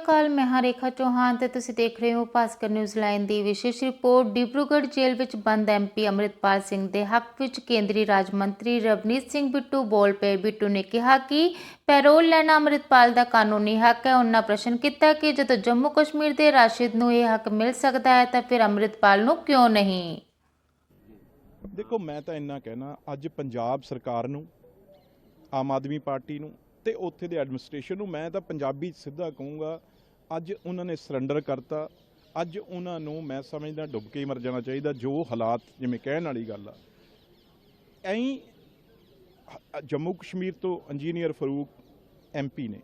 ਅਕਾਲ ਮੈਂ ਹਾਂ ਰੇਖਾ ਚੌਹਾਨ ਤੇ ਤੁਸੀਂ ਦੇਖ ਰਹੇ ਹੋ ਭਾਸਕਰ ਨਿਊਜ਼ ਲਾਈਨ ਦੀ ਵਿਸ਼ੇਸ਼ ਰਿਪੋਰਟ। ਡਿਬਰੂਗੜ੍ਹ ਜੇਲ੍ਹ ਵਿੱਚ ਬੰਦ ਐਮਪੀ ਅੰਮ੍ਰਿਤਪਾਲ ਸਿੰਘ ਦੇ ਹੱਕ ਵਿੱਚ ਕੇਂਦਰੀ ਰਾਜ ਮੰਤਰੀ ਰਵਨੀਤ ਸਿੰਘ ਬਿੱਟੂ ਬੋਲ ਪਏ। ਬਿੱਟੂ ਨੇ ਕਿਹਾ ਕਿ ਪੈਰੋਲ ਲੈਣਾ ਅੰਮ੍ਰਿਤਪਾਲ ਦਾ ਕਾਨੂੰਨੀ ਹੱਕ ਹੈ। ਉਹਨਾਂ ਪ੍ਰਸ਼ਨ ਕੀਤਾ ਕਿ ਜਦੋਂ ਜੰਮੂ ਕਸ਼ਮੀਰ ਦੇ ਰਾਸ਼ਿਦ ਨੂੰ ਇਹ ਹੱਕ ਮਿਲ ਸਕਦਾ ਹੈ ਤਾਂ ਫਿਰ ਅੰਮ੍ਰਿਤਪਾਲ ਨੂੰ ਕਿਉਂ ਨਹੀਂ? ਦੇਖੋ, ਮੈਂ ਤਾਂ ਇੰਨਾ ਕਹਿਣਾ, ਅੱਜ ਪੰਜਾਬ ਸਰਕਾਰ ਨੂੰ, ਆਮ ਆਦਮੀ ਪਾਰਟੀ ਨੂੰ ਤੇ ਉੱਥੇ ਦੇ ਐਡਮਿਨਿਸਟ੍ਰੇਸ਼ਨ ਨੂੰ ਮੈਂ ਤਾਂ ਪੰਜਾਬੀ ਸਿੱਧਾ ਕਹੂੰਗਾ, ਅੱਜ ਉਹਨਾਂ ਨੇ ਸਰੈਂਡਰ ਕਰਤਾ, ਅੱਜ ਉਹਨਾਂ ਨੂੰ ਮੈਂ ਸਮਝਦਾ ਡੁੱਬ ਕੇ ਹੀ ਮਰ ਜਾਣਾ ਚਾਹੀਦਾ, ਜੋ ਹਾਲਾਤ ਜਿਵੇਂ ਕਹਿਣ ਵਾਲੀ ਗੱਲ ਆ। ਐਂ ਜੰਮੂ ਕਸ਼ਮੀਰ ਤੋਂ ਇੰਜੀਨੀਅਰ ਫਰੂਕ ਐਮਪੀ ਨੇ,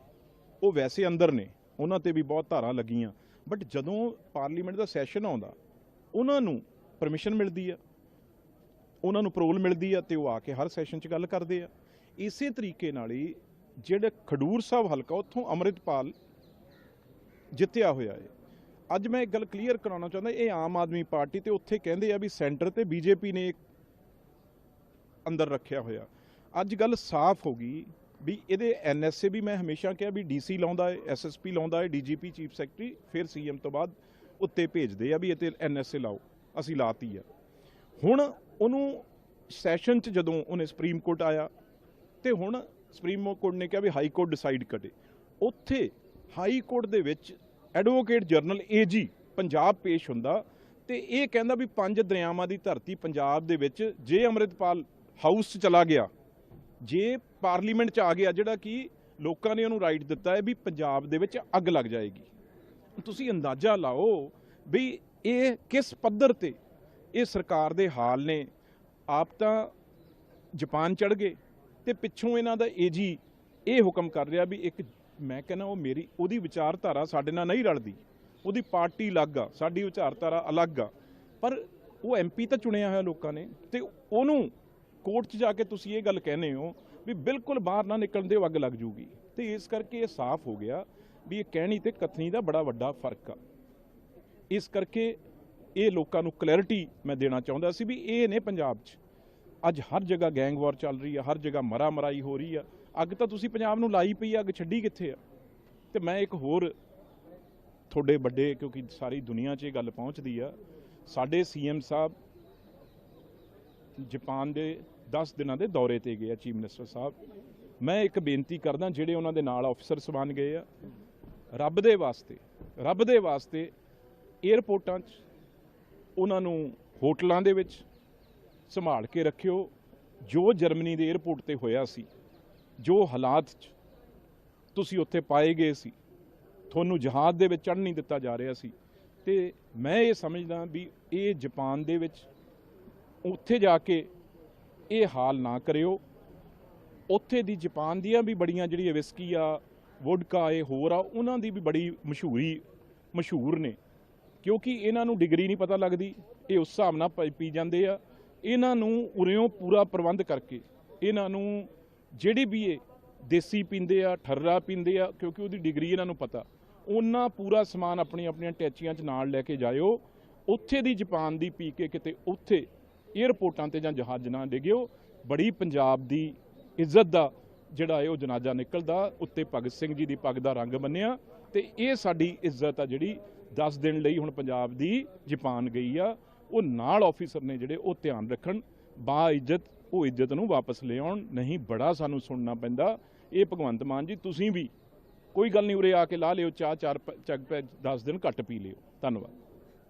ਉਹ ਵੈਸੇ ਅੰਦਰ ਨੇ, ਉਹਨਾਂ ਤੇ ਵੀ ਬਹੁਤ ਧਾਰਾਂ ਲੱਗੀਆਂ ਬਟ ਜਦੋਂ ਪਾਰਲੀਮੈਂਟ ਦਾ ਸੈਸ਼ਨ ਆਉਂਦਾ, ਉਹਨਾਂ ਨੂੰ ਪਰਮਿਸ਼ਨ ਮਿਲਦੀ ਆ, ਉਹਨਾਂ ਨੂੰ ਪਰੋਲ ਮਿਲਦੀ ਆ ਤੇ ਉਹ ਆ ਕੇ ਹਰ ਸੈਸ਼ਨ 'ਚ ਗੱਲ ਕਰਦੇ ਆ। ਇਸੇ ਤਰੀਕੇ ਨਾਲ ਹੀ ਜਿਹੜੇ ਖਡੂਰ ਸਾਹਿਬ ਹਲਕਾ, ਉੱਥੋਂ ਅੰਮ੍ਰਿਤਪਾਲ ਜਿੱਤਿਆ ਹੋਇਆ ਹੈ ਅੱਜ ਮੈਂ ਇੱਕ ਗੱਲ ਕਲੀਅਰ ਕਰਾਉਣਾ ਚਾਹੁੰਦਾ, ਇਹ ਆਮ ਆਦਮੀ ਪਾਰਟੀ ਤੇ ਉੱਥੇ ਕਹਿੰਦੇ ਆ ਵੀ ਸੈਂਟਰ ਤੇ ਬੀਜੇਪੀ ਨੇ ਅੰਦਰ ਰੱਖਿਆ ਹੋਇਆ। ਅੱਜ ਗੱਲ ਸਾਫ਼ ਹੋ ਗਈ ਵੀ ਇਹਦੇ ਐਨਐਸਏ ਵੀ ਮੈਂ ਹਮੇਸ਼ਾ ਕਿਹਾ ਵੀ ਡੀਸੀ ਲਾਉਂਦਾ ਹੈ ਐਸਐਸਪੀ ਲਾਉਂਦਾ ਹੈ ਡੀਜੀਪੀ ਚੀਫ ਸੈਕਟਰੀ, ਫਿਰ ਸੀਐਮ ਤੋਂ ਬਾਅਦ ਉੱਤੇ ਭੇਜਦੇ ਆ ਵੀ ਇਹ ਤੇ ਐਨਐਸਏ ਲਾਓ, ਅਸੀਂ ਲਾਤੀ ਆ। ਹੁਣ ਉਹਨੂੰ ਸੈਸ਼ਨ 'ਚ ਜਦੋਂ ਉਹਨੇ ਸੁਪਰੀਮ ਕੋਰਟ ਆਇਆ ਤੇ ਹੁਣ ਸੁਪਰੀਮ ਕੋਰਟ ਨੇ ਕਿਹਾ ਵੀ ਹਾਈ ਕੋਰਟ ਡਿਸਾਈਡ ਕਰੇ। ਉੱਥੇ ਹਾਈ ਕੋਰਟ ਦੇ ਵਿੱਚ ਐਡਵੋਕੇਟ ਜਨਰਲ ਏਜੀ ਪੰਜਾਬ ਪੇਸ਼ ਹੁੰਦਾ ਤੇ ਇਹ ਕਹਿੰਦਾ ਵੀ ਪੰਜ ਦਰਿਆਵਾਂ ਦੀ ਧਰਤੀ ਪੰਜਾਬ ਦੇ ਵਿੱਚ ਜੇ ਅੰਮ੍ਰਿਤਪਾਲ ਹਾਊਸ 'ਚ ਚਲਾ ਗਿਆ, ਜੇ ਪਾਰਲੀਮੈਂਟ 'ਚ ਆ ਗਿਆ ਜਿਹੜਾ ਕਿ ਲੋਕਾਂ ਨੇ ਉਹਨੂੰ ਰਾਈਟ ਦਿੱਤਾ ਹੈ ਵੀ ਪੰਜਾਬ ਦੇ ਵਿੱਚ ਅੱਗ ਲੱਗ ਜਾਏਗੀ। ਤੁਸੀਂ ਅੰਦਾਜ਼ਾ ਲਾਓ ਵੀ ਇਹ ਕਿਸ ਪੱਧਰ ਤੇ ਇਹ ਸਰਕਾਰ ਦੇ ਹਾਲ ਨੇ? ਆਪ ਤਾਂ ਜਾਪਾਨ ਚੜ ਗਏ। ਤੇ ਪਿੱਛੋਂ ਇਹਨਾਂ ਦਾ ਏਜੀ ਇਹ ਹੁਕਮ ਕਰ ਰਿਹਾ ਵੀ ਇੱਕ ਮੈਂ ਕਹਿੰਦਾ ਉਹ ਮੇਰੀ, ਉਹਦੀ ਵਿਚਾਰਧਾਰਾ ਸਾਡੇ ਨਾਲ ਨਹੀਂ ਰਲਦੀ। ਉਹਦੀ ਪਾਰਟੀ ਅਲੱਗ ਆ, ਸਾਡੀ ਵਿਚਾਰਧਾਰਾ ਅਲੱਗ ਆ। ਪਰ ਉਹ ਐਮਪੀ ਤਾਂ ਚੁਣਿਆ ਹੋਇਆ ਲੋਕਾਂ ਨੇ ਤੇ ਉਹਨੂੰ ਕੋਰਟ 'ਚ ਜਾ ਕੇ ਤੁਸੀਂ ਇਹ ਗੱਲ ਕਹਿੰਦੇ ਹੋ ਵੀ ਬਿਲਕੁਲ ਬਾਹਰ ਨਾ ਨਿਕਲਣ ਦੇ ਅੱਗ ਲੱਗ ਜੂਗੀ। ਤੇ ਇਸ ਕਰਕੇ ਇਹ ਸਾਫ਼ ਹੋ ਗਿਆ ਵੀ ਇਹ ਕਹਿਣੀ ਤੇ ਕਥਨੀ ਦਾ ਬੜਾ ਵੱਡਾ ਫ਼ਰਕ ਆ। ਇਸ ਕਰਕੇ ਇਹ ਲੋਕਾਂ ਨੂੰ ਕਲੈਰਿਟੀ ਮੈਂ ਦੇਣਾ ਚਾਹੁੰਦਾ ਸੀ ਵੀ ਇਹ ਨੇ ਪੰਜਾਬ 'ਚ ਅੱਜ ਹਰ ਜਗ੍ਹਾ ਗੈਂਗ ਵਾਰ ਚੱਲ ਰਹੀ ਆ, ਹਰ ਜਗ੍ਹਾ ਮਰਾ ਮਰਾਈ ਹੋ ਰਹੀ ਆ। ਅੱਗ ਤਾਂ ਤੁਸੀਂ ਪੰਜਾਬ ਨੂੰ ਲਾਈ ਪਈ ਆ, ਅੱਗ ਛੱਡੀ ਕਿੱਥੇ ਆ? ਤੇ ਮੈਂ ਇੱਕ ਹੋਰ ਤੁਹਾਡੇ ਵੱਡੇ, ਕਿਉਂਕਿ ਸਾਰੀ ਦੁਨੀਆ 'ਚ ਇਹ ਗੱਲ ਪਹੁੰਚਦੀ ਆ। ਸਾਡੇ ਸੀਐਮ ਸਾਹਿਬ ਜਾਪਾਨ ਦੇ 10 ਦਿਨਾਂ ਦੇ ਦੌਰੇ ਤੇ ਗਏ ਆ, ਚੀਫ ਮਿਨਿਸਟਰ ਸਾਹਿਬ। ਮੈਂ ਇੱਕ ਬੇਨਤੀ ਕਰਦਾ, ਜਿਹੜੇ ਉਹਨਾਂ ਦੇ ਨਾਲ ਅਫਸਰ ਸਬਨ ਗਏ ਆ, ਰੱਬ ਦੇ ਵਾਸਤੇ, ਰੱਬ ਦੇ ਵਾਸਤੇ 에ਅਰਪੋਰਟਾਂ 'ਚ, ਉਹਨਾਂ ਨੂੰ ਹੋਟਲਾਂ ਦੇ ਵਿੱਚ ਸੰਭਾਲ ਕੇ ਰੱਖਿਓ। ਜੋ ਜਰਮਨੀ ਦੇ 에ਅਰਪੋਰਟ ਤੇ ਹੋਇਆ ਸੀ, ਜੋ ਹਾਲਾਤ 'ਚ ਤੁਸੀਂ ਉੱਥੇ ਪਾਏ ਗਏ ਸੀ, ਤੁਹਾਨੂੰ ਜਹਾਜ਼ ਦੇ ਵਿੱਚ ਚੜ੍ਹ ਨਹੀਂ ਦਿੱਤਾ ਜਾ ਰਿਹਾ ਸੀ। ਤੇ ਮੈਂ ਇਹ ਸਮਝਦਾ ਵੀ ਇਹ ਜਾਪਾਨ ਦੇ ਵਿੱਚ ਉੱਥੇ ਜਾ ਕੇ ਇਹ ਹਾਲ ਨਾ ਕਰਿਓ। ਉੱਥੇ ਦੀ ਜਾਪਾਨ ਦੀਆਂ ਵੀ ਬੜੀਆਂ ਜਿਹੜੀ ਵਿਸਕੀ ਆ ਵੋਡਕਾ ਇਹ ਹੋਰ ਆ, ਉਹਨਾਂ ਦੀ ਵੀ ਬੜੀ ਮਸ਼ਹੂਰੀ, ਮਸ਼ਹੂਰ ਨੇ। ਕਿਉਂਕਿ ਇਹਨਾਂ ਨੂੰ ਡਿਗਰੀ ਨਹੀਂ ਪਤਾ ਲੱਗਦੀ, ਇਹ ਉਸ ਹਿਸਾਬ ਨਾਲ ਪੀ ਜਾਂਦੇ ਆ। ਇਹਨਾਂ ਨੂੰ ਉਰਿਓਂ ਪੂਰਾ ਪ੍ਰਬੰਧ ਕਰਕੇ, ਇਹਨਾਂ ਨੂੰ ਜਿਹੜੀ ਵੀ ਇਹ ਦੇਸੀ ਪੀਂਦੇ ਆ, ਠਰਰਾ ਪੀਂਦੇ ਆ, ਕਿਉਂਕਿ ਉਹਦੀ ਡਿਗਰੀ ਇਹਨਾਂ ਨੂੰ ਪਤਾ, ਉਹਨਾਂ ਪੂਰਾ ਸਮਾਨ ਆਪਣੀਆਂ ਆਪਣੀਆਂ ਟੈਚੀਆਂ 'ਚ ਨਾਲ ਲੈ ਕੇ ਜਾਇਓ, ਉੱਥੇ ਦੀ ਜਾਪਾਨ ਦੀ ਪੀ ਕੇ ਕਿਤੇ ਉੱਥੇ 에ਅਰਪੋਰਟਾਂ ਤੇ ਜਾਂ ਜਹਾਜ਼ ਨਾ ਡਿੱਗਿਓ, ਬੜੀ ਪੰਜਾਬ ਦੀ ਇੱਜ਼ਤ ਦਾ ਜਿਹੜਾ ਹੈ ਉਹ ਜਨਾਜ਼ਾ ਨਿਕਲਦਾ, ਉੱਤੇ ਭਗਤ ਸਿੰਘ ਜੀ ਦੀ ਪੱਗ ਦਾ ਰੰਗ ਬੰਨਿਆ, ਤੇ ਇਹ ਸਾਡੀ ਇੱਜ਼ਤ ਆ ਜਿਹੜੀ 10 ਦਿਨ ਲਈ ਹੁਣ ਪੰਜਾਬ ਦੀ ਜਾਪਾਨ ਗਈ ਆ ਉਹ ਨਾਲ ਆਫੀਸਰ ਨੇ ਜਿਹੜੇ ਉਹ ਧਿਆਨ ਰੱਖਣ, ਬਾ ਇੱਜ਼ਤ, ਉਹ ਇੱਜ਼ਤ ਨੂੰ ਵਾਪਸ ਲੈ ਆਉਣ ਨਹੀਂ ਬੜਾ ਸਾਨੂੰ ਸੁਣਨਾ ਪੈਂਦਾ। ਇਹ ਭਗਵੰਤ ਮਾਨ ਜੀ, ਤੁਸੀਂ ਵੀ ਕੋਈ ਗੱਲ ਨਹੀਂ ਉਰੇ ਆ ਕੇ ਲਾ ਲਿਓ, ਚਾਹ, ਚਾਰ ਪ- ਚੱਗ ਪੈ 10 ਦਿਨ ਘੱਟ ਪੀ ਲਿਓ। ਧੰਨਵਾਦ।